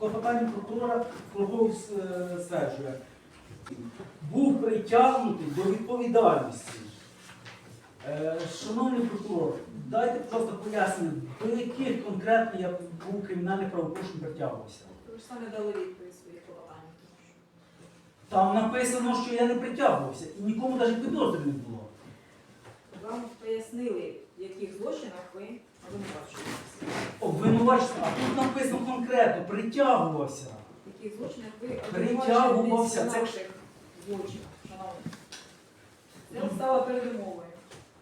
клопотанні прокурора Кругов е, стверджує, був притягнутий до відповідальності. Е, Шановний прокурор, дайте, ласка, пояснення, до яких конкретно я був кримінальних правопорушень притягувався. Ви ж дали відповідь свої клопотання. Там написано, що я не притягувався, і нікому навіть підозри не було. Вам пояснили, в яких злочинах ви обвинувачуєтеся. Обвинувачення, а тут написано конкретно, притягувався. В яких злочинах ви Притягувався. Це- наших шановні. Це стало передумовою.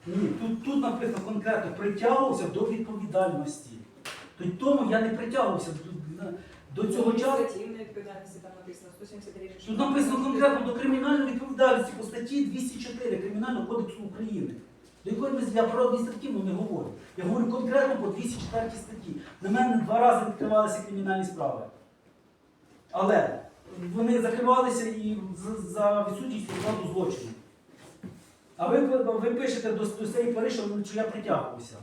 Ні, тут, тут написано конкретно притягувався до відповідальності. Тобто тому я не притягувався до, до цього часу. Адміністративної відповідальності там написано 179 Тут написано конкретно до кримінальної відповідальності по статті 204 Кримінального кодексу України. До якої ми я про адміністративну не говорю. Я говорю конкретно по 204 статті. На мене два рази відкривалися кримінальні справи. Але вони закривалися і за, за відсутністю складу злочину. А ви, ви пишете до, цієї пори, що я притягувався.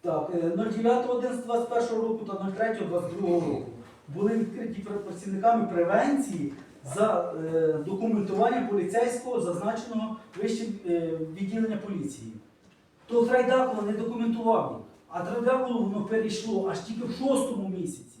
Так, е, 09.11.21 року та 03.22 року були відкриті працівниками превенції за е, документування поліцейського зазначеного вищим е, відділення поліції. То Трайдакула не документував а Трайдакулу воно перейшло аж тільки в шостому місяці.